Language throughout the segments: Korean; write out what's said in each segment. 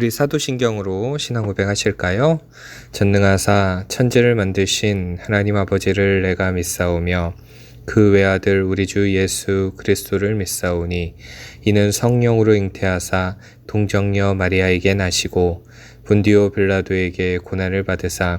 우리 사도신경으로 신앙 고백하실까요? 전능하사 천지를 만드신 하나님 아버지를 내가 믿사오며 그 외아들 우리 주 예수 그리스도를 믿사오니 이는 성령으로 잉태하사 동정녀 마리아에게 나시고 분디오 빌라도에게 고난을 받으사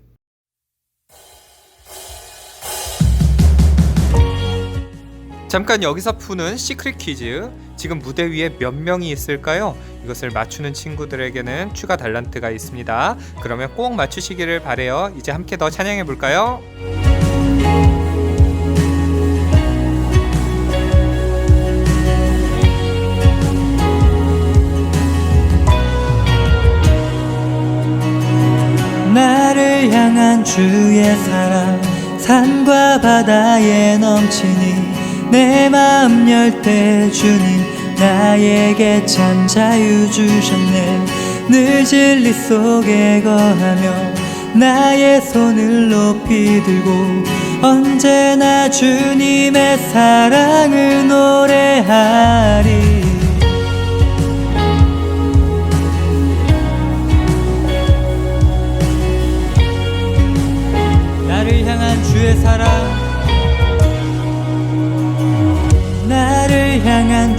잠깐 여기서 푸는 시크릿 퀴즈. 지금 무대 위에 몇 명이 있을까요? 이것을 맞추는 친구들에게는 추가 달란트가 있습니다. 그러면 꼭 맞추시기를 바래요. 이제 함께 더 찬양해 볼까요? 나를 향한 주의 사랑 산과 바다에 넘치니 내 마음 열 때 주님 나에게 참 자유 주셨네. 늘 진리 속에 거하며 나의 손을 높이 들고 언제나 주님의 사랑을 노래하리. 나를 향한 주의 사랑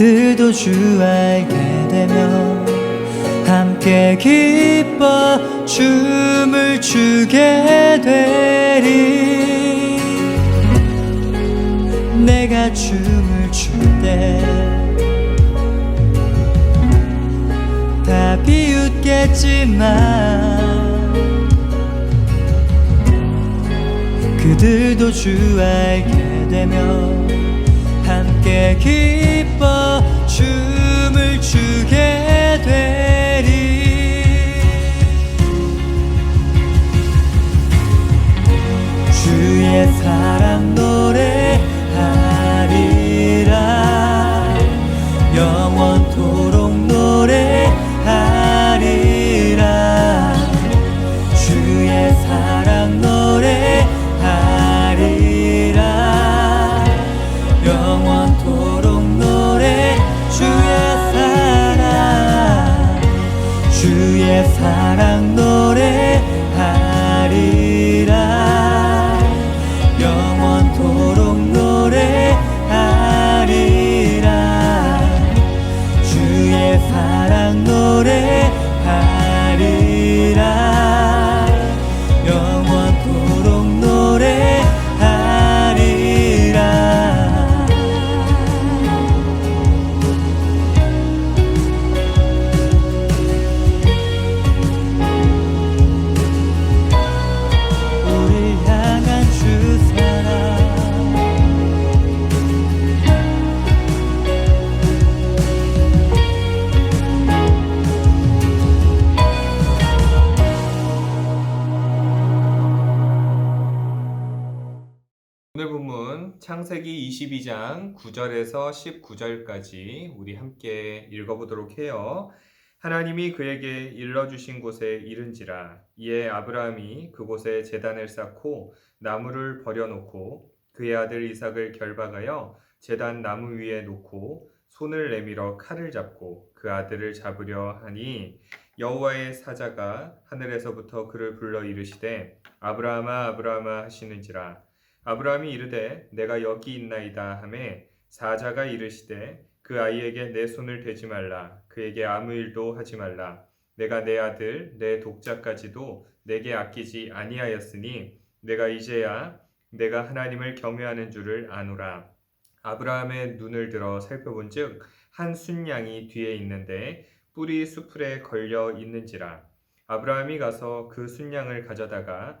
그들도 주 알게 되면 함께 기뻐 춤을 추게 되리. 내가 춤을 출 때 다 비웃겠지만 그들도 주 알게 되며 함께 기뻐 추게 되리. 주의 사랑 노래 창세기 22장 9절에서 19절까지 우리 함께 읽어보도록 해요. 하나님이 그에게 일러주신 곳에 이른지라 이에 아브라함이 그곳에 제단을 쌓고 나무를 버려놓고 그의 아들 이삭을 결박하여 제단 나무 위에 놓고 손을 내밀어 칼을 잡고 그 아들을 잡으려 하니 여호와의 사자가 하늘에서부터 그를 불러 이르시되 아브라함아 아브라함아 하시는지라 아브라함이 이르되 내가 여기 있나이다 하매 사자가 이르시되 그 아이에게 내 손을 대지 말라. 그에게 아무 일도 하지 말라. 내가 내 아들 내 독자까지도 내게 아끼지 아니하였으니 내가 이제야 내가 하나님을 경외하는 줄을 아노라. 아브라함의 눈을 들어 살펴본즉 한 순양이 뒤에 있는데 뿔이 수풀에 걸려 있는지라. 아브라함이 가서 그 순양을 가져다가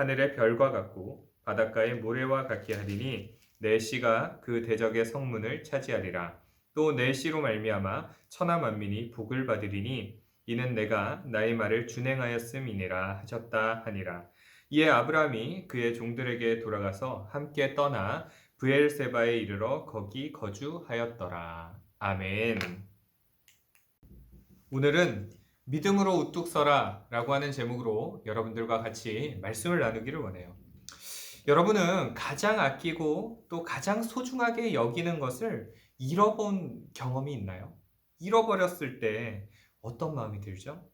하늘의 별과 같고 바닷가의 모래와 같게 하리니 내 씨가 그 대적의 성문을 차지하리라. 또 내 씨로 말미암아 천하 만민이 복을 받으리니 이는 내가 나의 말을 준행하였음이니라 하셨다 하니라. 이에 아브라함이 그의 종들에게 돌아가서 함께 떠나 브엘세바에 이르러 거기 거주하였더라. 아멘. 오늘은 믿음으로 우뚝 서라 라고 하는 제목으로 여러분들과 같이 말씀을 나누기를 원해요. 여러분은 가장 아끼고 또 가장 소중하게 여기는 것을 잃어본 경험이 있나요? 잃어버렸을 때 어떤 마음이 들죠?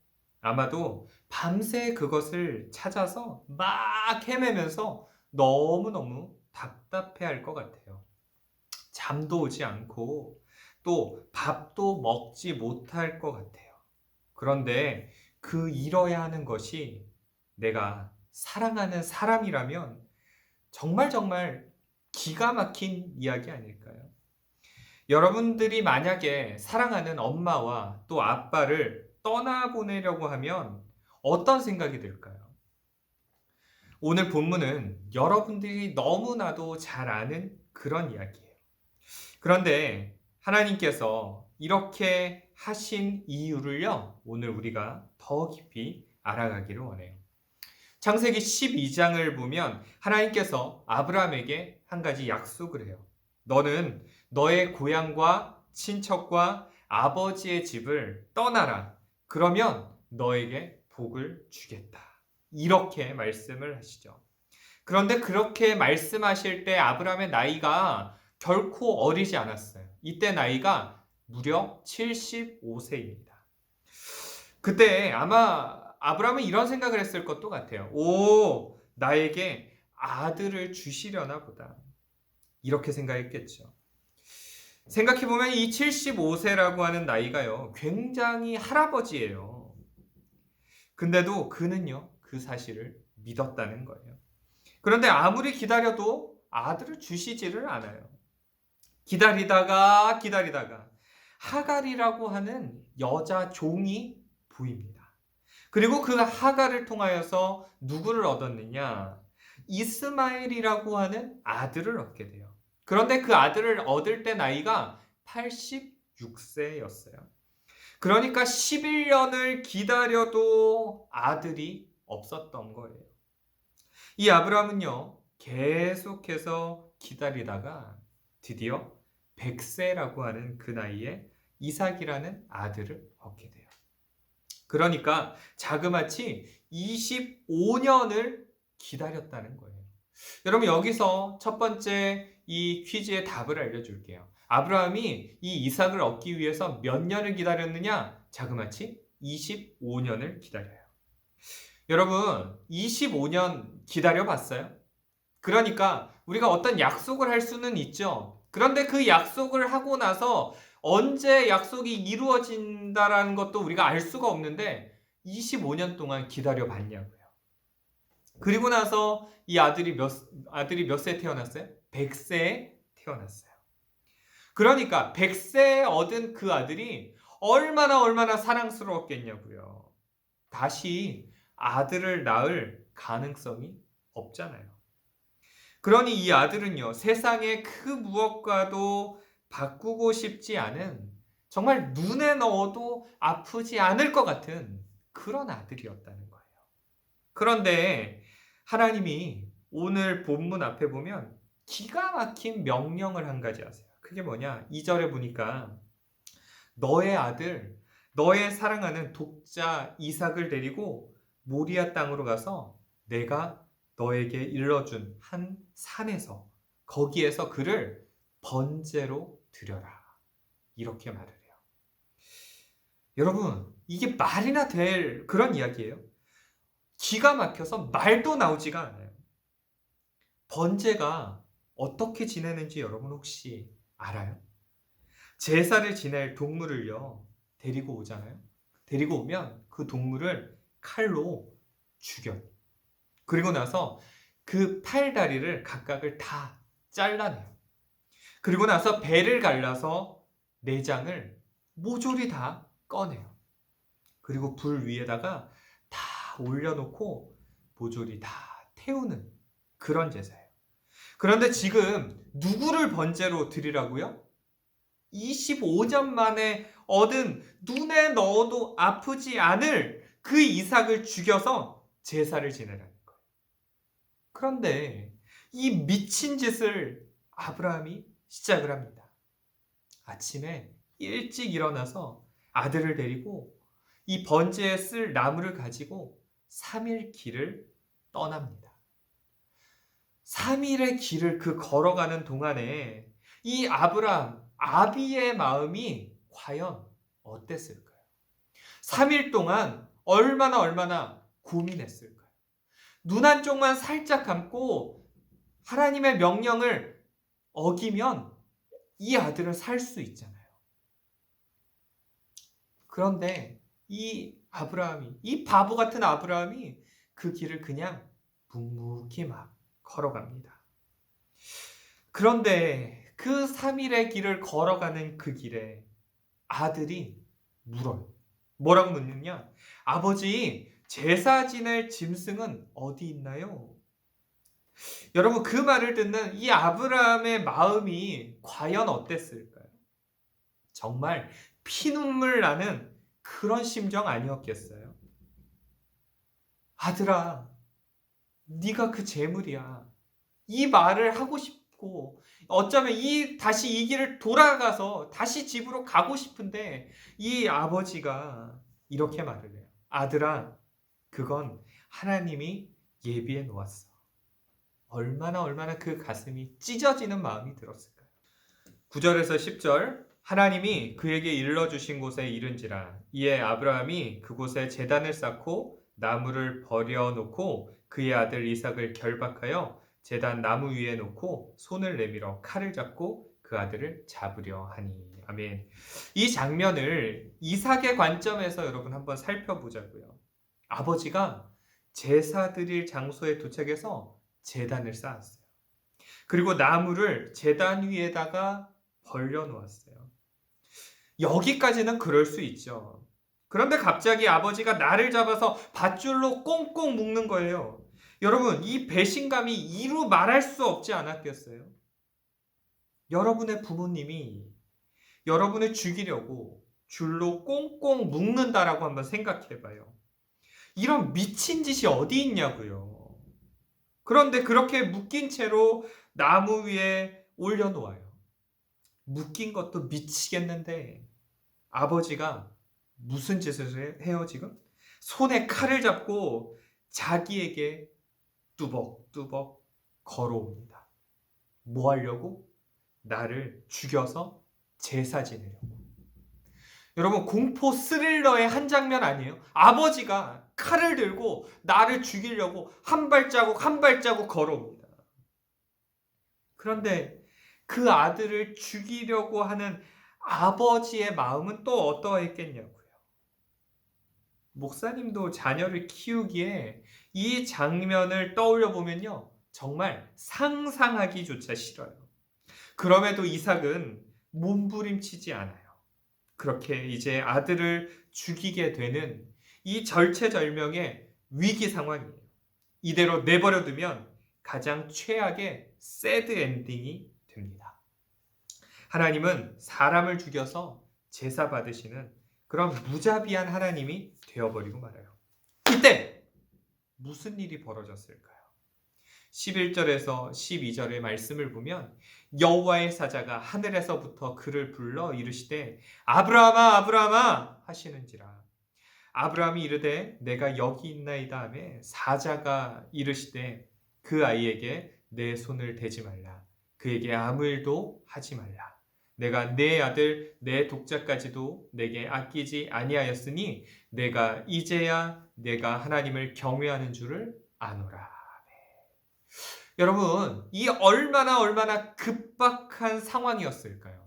아마도 밤새 그것을 찾아서 막 헤매면서 너무너무 답답해 할 것 같아요. 잠도 오지 않고 또 밥도 먹지 못할 것 같아요. 그런데 그 잃어야 하는 것이 내가 사랑하는 사람이라면 정말 정말 기가 막힌 이야기 아닐까요? 여러분들이 만약에 사랑하는 엄마와 또 아빠를 떠나보내려고 하면 어떤 생각이 들까요? 오늘 본문은 여러분들이 너무나도 잘 아는 그런 이야기예요. 그런데 하나님께서 이렇게 하신 이유를요, 오늘 우리가 더 깊이 알아가기를 원해요. 창세기 12장을 보면 하나님께서 아브라함에게 한 가지 약속을 해요. 너는 너의 고향과 친척과 아버지의 집을 떠나라. 그러면 너에게 복을 주겠다. 이렇게 말씀을 하시죠. 그런데 그렇게 말씀하실 때 아브라함의 나이가 결코 어리지 않았어요. 이때 나이가 무려 75세입니다. 그때 아마 아브라함은 이런 생각을 했을 것도 같아요. 오, 나에게 아들을 주시려나 보다. 이렇게 생각했겠죠. 생각해보면 이 75세라고 하는 나이가요, 굉장히 할아버지예요. 근데도 그는요, 그 사실을 믿었다는 거예요. 그런데 아무리 기다려도 아들을 주시지를 않아요. 기다리다가 기다리다가 하갈이라고 하는 여자 종이 보입니다. 그리고 그 하갈을 통하여서 누구를 얻었느냐? 이스마엘이라고 하는 아들을 얻게 돼요. 그런데 그 아들을 얻을 때 나이가 86세였어요. 그러니까 11년을 기다려도 아들이 없었던 거예요. 이 아브라함은요, 계속해서 기다리다가 드디어 100세라고 하는 그 나이에 이삭이라는 아들을 얻게 돼요. 그러니까 자그마치 25년을 기다렸다는 거예요. 여러분 여기서 첫 번째 이 퀴즈의 답을 알려줄게요. 아브라함이 이 이삭을 얻기 위해서 몇 년을 기다렸느냐? 자그마치 25년을 기다려요. 여러분 25년 기다려 봤어요? 그러니까 우리가 어떤 약속을 할 수는 있죠. 그런데 그 약속을 하고 나서 언제 약속이 이루어진다라는 것도 우리가 알 수가 없는데 25년 동안 기다려 봤냐고요. 그리고 나서 이 아들이 몇 아들이 몇세 태어났어요? 100세에 태어났어요. 그러니까 100세에 얻은 그 아들이 얼마나 얼마나 사랑스러웠겠냐고요. 다시 아들을 낳을 가능성이 없잖아요. 그러니 이 아들은요, 세상의 그 무엇과도 바꾸고 싶지 않은 정말 눈에 넣어도 아프지 않을 것 같은 그런 아들이었다는 거예요. 그런데 하나님이 오늘 본문 앞에 보면 기가 막힌 명령을 한 가지 하세요. 그게 뭐냐? 2절에 보니까 너의 아들, 너의 사랑하는 독자 이삭을 데리고 모리아 땅으로 가서 내가 너에게 일러준 한 산에서 거기에서 그를 번제로 드려라. 이렇게 말을 해요. 여러분, 이게 말이나 될 그런 이야기예요. 기가 막혀서 말도 나오지가 않아요. 번제가 어떻게 지내는지 여러분 혹시 알아요? 제사를 지낼 동물을요, 데리고 오잖아요. 데리고 오면 그 동물을 칼로 죽여요. 그리고 나서 그 팔다리를 각각을 다 잘라내요. 그리고 나서 배를 갈라서 내장을 모조리 다 꺼내요. 그리고 불 위에다가 다 올려놓고 모조리 다 태우는 그런 제사예요. 그런데 지금 누구를 번제로 드리라고요? 25년 만에 얻은 눈에 넣어도 아프지 않을 그 이삭을 죽여서 제사를 거예요. 그런데 이 미친 짓을 아브라함이 시작을 합니다. 아침에 일찍 일어나서 아들을 데리고 이 번제에 쓸 나무를 가지고 3일 길을 떠납니다. 3일의 길을 그 걸어가는 동안에 이 아브라함, 아비의 마음이 과연 어땠을까요? 3일 동안 얼마나 얼마나 고민했을까요? 눈 한쪽만 살짝 감고 하나님의 명령을 어기면 이 아들은 살수 있잖아요. 그런데 이 아브라함이, 이 바보 같은 아브라함이 그 길을 그냥 묵묵히 막 걸어갑니다. 그런데 그 3일의 길을 걸어가는 그 길에 아들이 물어요. 뭐라고 묻느냐? 아버지, 제사 지낼 짐승은 어디 있나요? 여러분, 그 말을 듣는 이 아브라함의 마음이 과연 어땠을까요? 정말 피눈물 나는 그런 심정 아니었겠어요? 아들아, 네가 그 재물이야. 이 말을 하고 싶고 어쩌면 이 다시 이 길을 돌아가서 다시 집으로 가고 싶은데 이 아버지가 이렇게 말을 해요. 아들아, 그건 하나님이 예비해 놓았어. 얼마나 얼마나 그 가슴이 찢어지는 마음이 들었을까요? 9절에서 10절 하나님이 그에게 일러 주신 곳에 이른지라 이에 아브라함이 그곳에 제단을 쌓고 나무를 버려 놓고 그의 아들 이삭을 결박하여 제단 나무 위에 놓고 손을 내밀어 칼을 잡고 그 아들을 잡으려 하니 아멘. 이 장면을 이삭의 관점에서 여러분 한번 살펴보자고요. 아버지가 제사 드릴 장소에 도착해서 제단을 쌓았어요. 그리고 나무를 제단 위에다가 벌려 놓았어요. 여기까지는 그럴 수 있죠. 그런데 갑자기 아버지가 나를 잡아서 밧줄로 꽁꽁 묶는 거예요. 여러분, 이 배신감이 이루 말할 수 없지 않았겠어요? 여러분의 부모님이 여러분을 죽이려고 줄로 꽁꽁 묶는다라고 한번 생각해 봐요. 이런 미친 짓이 어디 있냐고요. 그런데 그렇게 묶인 채로 나무 위에 올려놓아요. 묶인 것도 미치겠는데 아버지가 무슨 짓을 해요 지금? 손에 칼을 잡고 자기에게 뚜벅뚜벅 걸어옵니다. 뭐 하려고? 나를 죽여서 제사 지내려고. 여러분 공포 스릴러의 한 장면 아니에요? 아버지가 칼을 들고 나를 죽이려고 한 발자국 한 발자국 걸어옵니다. 그런데 그 아들을 죽이려고 하는 아버지의 마음은 또 어떠했겠냐고요. 목사님도 자녀를 키우기에 이 장면을 떠올려 보면요. 정말 상상하기조차 싫어요. 그럼에도 이삭은 몸부림치지 않아요. 그렇게 이제 아들을 죽이게 되는 이 절체절명의 위기 상황이에요. 이대로 내버려 두면 가장 최악의 새드 엔딩이 됩니다. 하나님은 사람을 죽여서 제사 받으시는 그런 무자비한 하나님이 되어버리고 말아요. 이때 무슨 일이 벌어졌을까요? 11절에서 12절의 말씀을 보면 여호와의 사자가 하늘에서부터 그를 불러 이르시되 아브라함아 아브라함아 하시는지라 아브라함이 이르되 내가 여기 있나이다 하매 사자가 이르시되 그 아이에게 내 손을 대지 말라 그에게 아무 일도 하지 말라 내가 내 아들 내 독자까지도 내게 아끼지 아니하였으니 내가 이제야 내가 하나님을 경외하는 줄을 아노라 여러분, 이 얼마나 얼마나 급박한 상황이었을까요?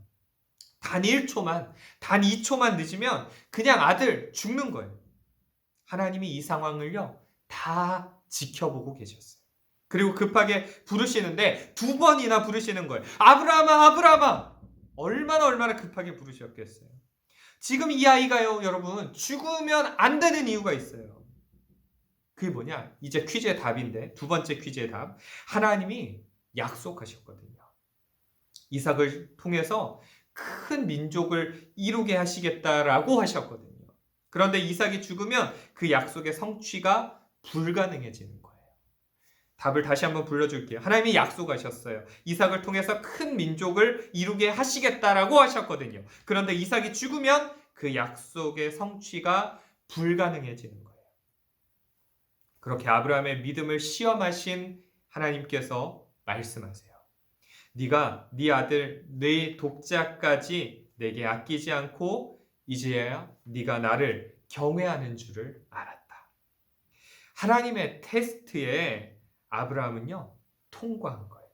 단 1초만, 단 2초만 늦으면 그냥 아들 죽는 거예요. 하나님이 이 상황을요, 다 지켜보고 계셨어요. 그리고 급하게 부르시는데 두 번이나 부르시는 거예요. 아브라함아, 아브라함아! 얼마나 얼마나 급하게 부르셨겠어요. 지금 이 아이가요, 여러분, 죽으면 안 되는 이유가 있어요. 그게 뭐냐? 이제 퀴즈의 답인데 두 번째 퀴즈의 답. 하나님이 약속하셨거든요. 이삭을 통해서 큰 민족을 이루게 하시겠다라고 하셨거든요. 그런데 이삭이 죽으면 그 약속의 성취가 불가능해지는 거예요. 답을 다시 한번 불러줄게요. 하나님이 약속하셨어요. 이삭을 통해서 큰 민족을 이루게 하시겠다라고 하셨거든요. 그런데 이삭이 죽으면 그 약속의 성취가 불가능해지는 거예요. 그렇게 아브라함의 믿음을 시험하신 하나님께서 말씀하세요. 네가 네 아들 네 독자까지 내게 아끼지 않고 이제야 네가 나를 경외하는 줄을 알았다. 하나님의 테스트에 아브라함은요 통과한 거예요.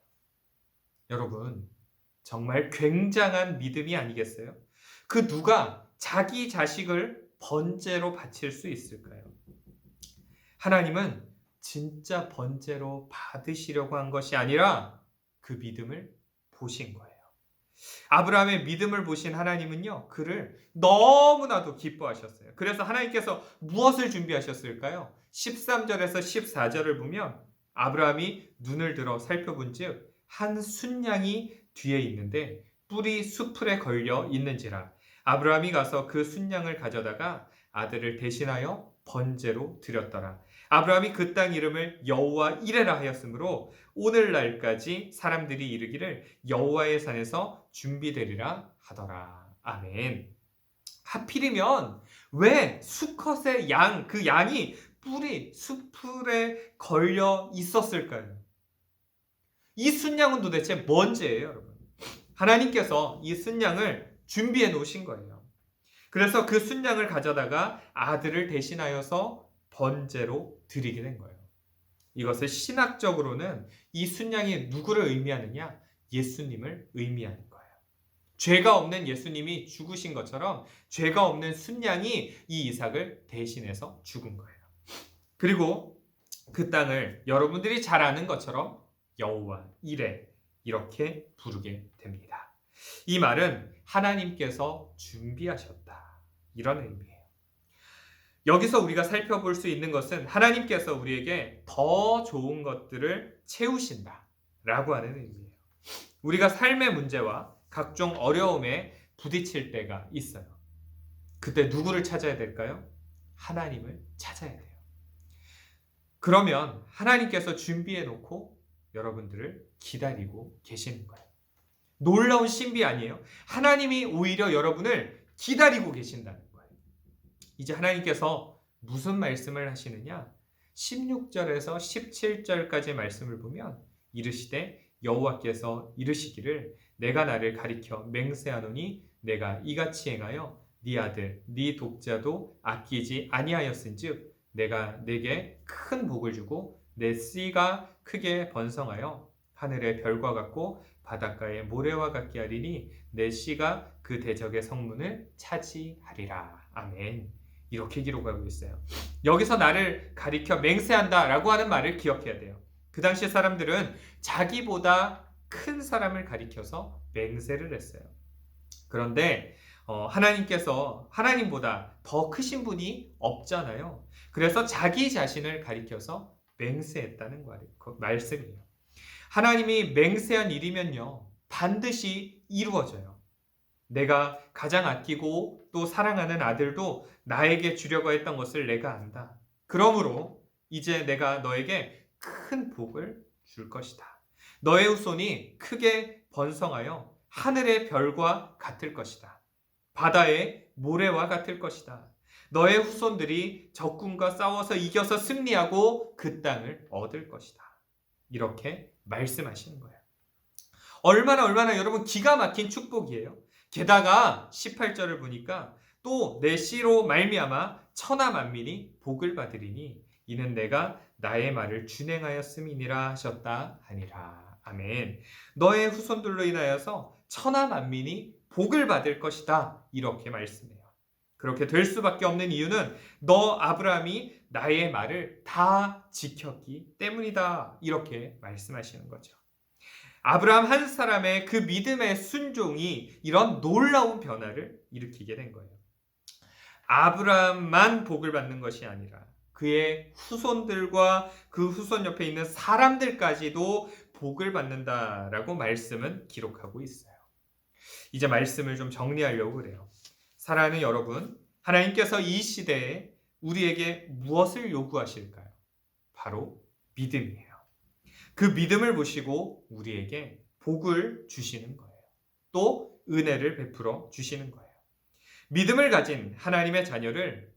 여러분 정말 굉장한 믿음이 아니겠어요? 그 누가 자기 자식을 번제로 바칠 수 있을까요? 하나님은 진짜 번제로 받으시려고 한 것이 아니라 그 믿음을 보신 거예요. 아브라함의 믿음을 보신 하나님은요, 그를 너무나도 기뻐하셨어요. 그래서 하나님께서 무엇을 준비하셨을까요? 13절에서 14절을 보면 아브라함이 눈을 들어 살펴본 즉, 한 순양이 뒤에 있는데 뿔이 수풀에 걸려 있는지라. 아브라함이 가서 그 순양을 가져다가 아들을 대신하여 번제로 드렸더라. 아브라함이 그 땅 이름을 여호와 이레라 하였으므로 오늘날까지 사람들이 이르기를 여호와의 산에서 준비되리라 하더라. 아멘. 하필이면 왜 수컷의 양, 그 양이 뿔이 수풀에 걸려 있었을까요? 이 순양은 도대체 뭔 죄예요, 여러분? 하나님께서 이 순양을 준비해 놓으신 거예요. 그래서 그 순양을 가져다가 아들을 대신하여서 번제로 드리게 된 거예요. 이것을 신학적으로는 이 순양이 누구를 의미하느냐? 예수님을 의미하는 거예요. 죄가 없는 예수님이 죽으신 것처럼 죄가 없는 순양이 이 이삭을 대신해서 죽은 거예요. 그리고 그 땅을 여러분들이 잘 아는 것처럼 여호와 이레 이렇게 부르게 됩니다. 이 말은 하나님께서 준비하셨다. 이런 의미예요. 여기서 우리가 살펴볼 수 있는 것은 하나님께서 우리에게 더 좋은 것들을 채우신다. 라고 하는 의미예요. 우리가 삶의 문제와 각종 어려움에 부딪힐 때가 있어요. 그때 누구를 찾아야 될까요? 하나님을 찾아야 돼요. 그러면 하나님께서 준비해 놓고 여러분들을 기다리고 계시는 거예요. 놀라운 신비 아니에요? 하나님이 오히려 여러분을 기다리고 계신다는. 이제 하나님께서 무슨 말씀을 하시느냐? 16절에서 17절까지 말씀을 보면 이르시되 여호와께서 이르시기를 내가 나를 가리켜 맹세하노니 내가 이같이 행하여 네 아들 네 독자도 아끼지 아니하였은즉 내가 내게 큰 복을 주고 내 씨가 크게 번성하여 하늘의 별과 같고 바닷가의 모래와 같게 하리니 내 씨가 그 대적의 성문을 차지하리라. 아멘. 이렇게 기록하고 있어요. 여기서 나를 가리켜 맹세한다 라고 하는 말을 기억해야 돼요. 그 당시 사람들은 자기보다 큰 사람을 가리켜서 맹세를 했어요. 그런데 어, 하나님께서 하나님보다 더 크신 분이 없잖아요. 그래서 자기 자신을 가리켜서 맹세했다는 거- 그 말씀이에요. 하나님이 맹세한 일이면요, 반드시 이루어져요. 내가 가장 아끼고 또 사랑하는 아들도 나에게 주려고 했던 것을 내가 안다. 그러므로 이제 내가 너에게 큰 복을 줄 것이다. 너의 후손이 크게 번성하여 하늘의 별과 같을 것이다. 바다의 모래와 같을 것이다. 너의 후손들이 적군과 싸워서 이겨서 승리하고 그 땅을 얻을 것이다. 이렇게 말씀하시는 거예요. 얼마나 얼마나 여러분 기가 막힌 축복이에요. 게다가 18절을 보니까 또 내 씨로 말미암아 천하 만민이 복을 받으리니 이는 내가 나의 말을 준행하였음이니라 하셨다 하니라. 아멘. 너의 후손들로 인하여서 천하 만민이 복을 받을 것이다. 이렇게 말씀해요. 그렇게 될 수밖에 없는 이유는 너 아브라함이 나의 말을 다 지켰기 때문이다. 이렇게 말씀하시는 거죠. 아브라함 한 사람의 그 믿음의 순종이 이런 놀라운 변화를 일으키게 된 거예요. 아브라함만 복을 받는 것이 아니라 그의 후손들과 그 후손 옆에 있는 사람들까지도 복을 받는다라고 말씀은 기록하고 있어요. 이제 말씀을 좀 정리하려고 그래요. 사랑하는 여러분, 하나님께서 이 시대에 우리에게 무엇을 요구하실까요? 바로 믿음이에요. 그 믿음을 보시고 우리에게 복을 주시는 거예요. 또 은혜를 베풀어 주시는 거예요. 믿음을 가진 하나님의 자녀를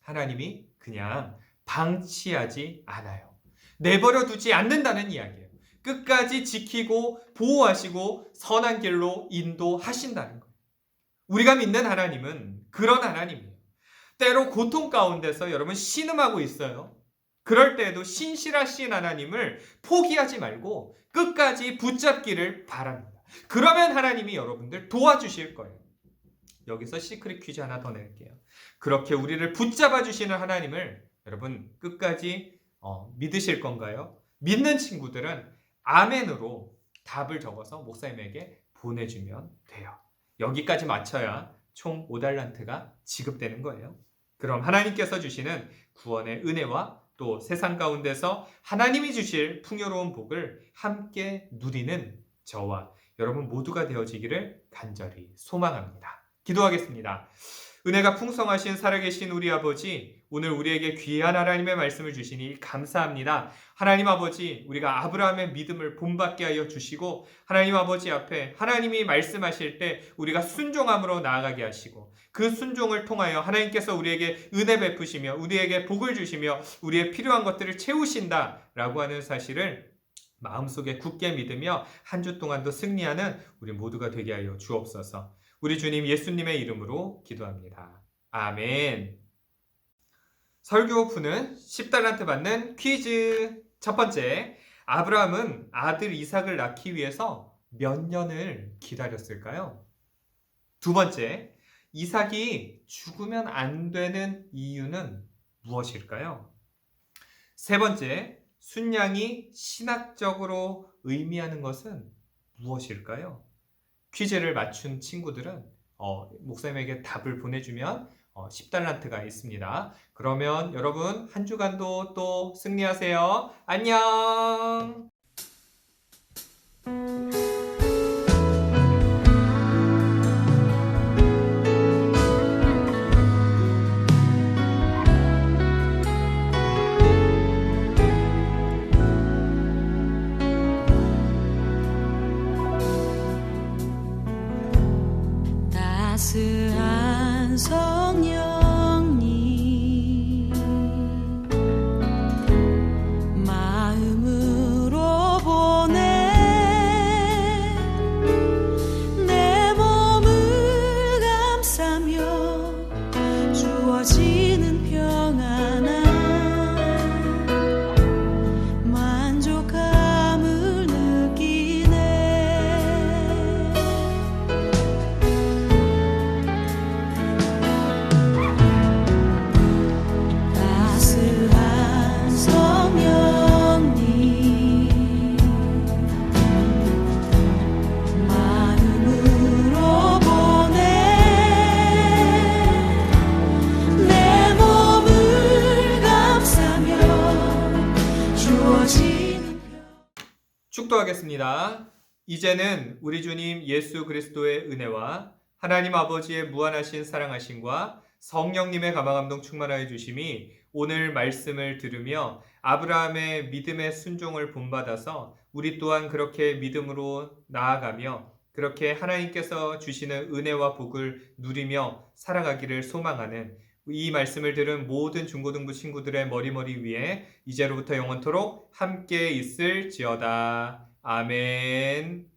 하나님이 그냥 방치하지 않아요. 내버려 두지 않는다는 이야기예요. 끝까지 지키고 보호하시고 선한 길로 인도하신다는 거예요. 우리가 믿는 하나님은 그런 하나님이에요. 때로 고통 가운데서 여러분 신음하고 있어요. 그럴 때에도 신실하신 하나님을 포기하지 말고 끝까지 붙잡기를 바랍니다. 그러면 하나님이 여러분들 도와주실 거예요. 여기서 시크릿 퀴즈 하나 더 낼게요. 그렇게 우리를 붙잡아 주시는 하나님을 여러분 끝까지 어, 믿으실 건가요? 믿는 친구들은 아멘으로 답을 적어서 목사님에게 보내주면 돼요. 여기까지 맞춰야 총 5달란트가 지급되는 거예요. 그럼 하나님께서 주시는 구원의 은혜와 또 세상 가운데서 하나님이 주실 풍요로운 복을 함께 누리는 저와 여러분 모두가 되어지기를 간절히 소망합니다. 기도하겠습니다. 은혜가 풍성하신 살아계신 우리 아버지, 오늘 우리에게 귀한 하나님의 말씀을 주시니 감사합니다. 하나님 아버지, 우리가 아브라함의 믿음을 본받게 하여 주시고, 하나님 아버지 앞에 하나님이 말씀하실 때 우리가 순종함으로 나아가게 하시고, 그 순종을 통하여 하나님께서 우리에게 은혜 베푸시며, 우리에게 복을 주시며, 우리의 필요한 것들을 채우신다라고 하는 사실을 마음속에 굳게 믿으며 한 주 동안도 승리하는 우리 모두가 되게 하여 주옵소서. 우리 주님 예수님의 이름으로 기도합니다. 아멘. 설교 푸는 10달란트 받는 퀴즈. 첫 번째, 아브라함은 아들 이삭을 낳기 위해서 몇 년을 기다렸을까요? 두 번째, 이삭이 죽으면 안 되는 이유는 무엇일까요? 세 번째, 순양이 신학적으로 의미하는 것은 무엇일까요? 퀴즈를 맞춘 친구들은 어, 목사님에게 답을 보내주면 어, 10달란트가 있습니다. 그러면 여러분 한 주간도 또 승리하세요. 안녕! 이제는 우리 주님 예수 그리스도의 은혜와 하나님 아버지의 무한하신 사랑하심과 성령님의 가마감동 충만하여 주심이 오늘 말씀을 들으며 아브라함의 믿음의 순종을 본받아서 우리 또한 그렇게 믿음으로 나아가며 그렇게 하나님께서 주시는 은혜와 복을 누리며 살아가기를 소망하는 이 말씀을 들은 모든 중고등부 친구들의 머리머리 위에 이제로부터 영원토록 함께 있을지어다. 아멘.